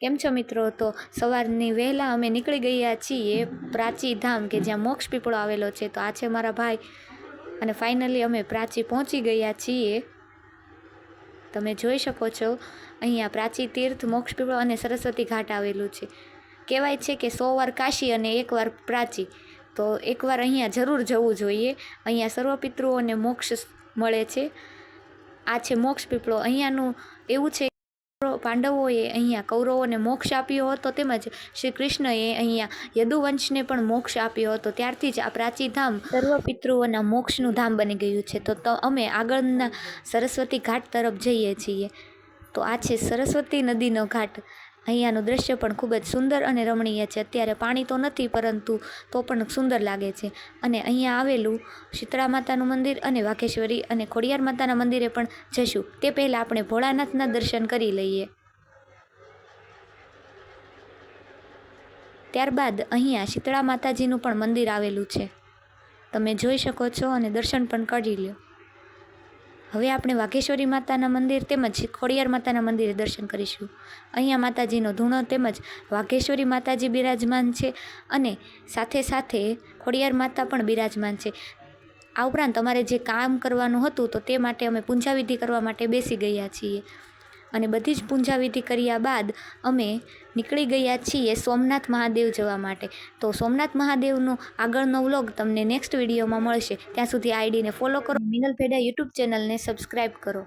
કેમ છો મિત્રો? તો સવારની વહેલા અમે નીકળી ગયા છીએ પ્રાચી ધામ કે જ્યાં મોક્ષ પીપળો આવેલો છે. તો આ છે મારા ભાઈ. અને ફાઇનલી અમે પ્રાચી પહોંચી ગયા છીએ. તમે જોઈ શકો છો, અહીંયા પ્રાચી તીર્થ, મોક્ષ પીપળો અને સરસ્વતી ઘાટ આવેલું છે. કહેવાય છે કે સો વાર કાશી અને એકવાર પ્રાચી. તો એકવાર અહીંયા જરૂર જવું જોઈએ. અહીંયા સર્વ પિતૃઓને મોક્ષ મળે છે. આ છે મોક્ષ પીપળો. અહીંયાનું એવું છે પાંડવોએ અહીંયા કૌરવોને મોક્ષ આપ્યો હતો તેમજ શ્રી કૃષ્ણએ અહીંયા યદુવંશને પણ મોક્ષ આપ્યો હતો. ત્યારથી જ આ પ્રાચી ધામ સર્વ પિતૃઓના મોક્ષનું ધામ બની ગયું છે. તો અમે આગળના સરસ્વતી ઘાટ તરફ જઈએ છીએ. તો આ છે સરસ્વતી નદીનો ઘાટ. અહીંયાનું દ્રશ્ય પણ ખૂબ જ સુંદર અને રમણીય છે. અત્યારે પાણી તો નથી, પરંતુ તો પણ સુંદર લાગે છે. અને અહીંયા આવેલું શીતળા માતાનું મંદિર અને વાઘેશ્વરી અને ખોડિયાર માતાના મંદિરે પણ જઈશું તે પહેલાં આપણે ભોળાનાથના દર્શન કરી લઈએ. ત્યારબાદ અહીંયા શીતળા માતાજીનું પણ મંદિર આવેલું છે. તમે જોઈ શકો છો અને દર્શન પણ કરી લ્યો. હવે આપણે વાઘેશ્વરી માતાના મંદિર તેમજ ખોડિયાર માતાના મંદિરે દર્શન કરીશું. અહીંયા માતાજીનો ધૂણો તેમજ વાઘેશ્વરી માતાજી બિરાજમાન છે અને સાથે સાથે ખોડિયાર માતા પણ બિરાજમાન છે. આ ઉપરાંત અમારે જે કામ કરવાનું હતું તો તે માટે અમે પૂંજાવિધિ કરવા માટે બેસી ગયા છીએ. અને બધી જ પૂંજાવિધિ કર્યા બાદ અમે નીકળી ગયા છીએ સોમનાથ મહાદેવ જવા માટે. તો સોમનાથ મહાદેવનો આગળનો વ્લોગ તમને નેક્સ્ટ વિડીયોમાં મળશે. ત્યાં સુધી આઈડીને ફોલો કરો. મિનલ ભેડા યુટ્યુબ ચેનલને સબસ્ક્રાઈબ કરો.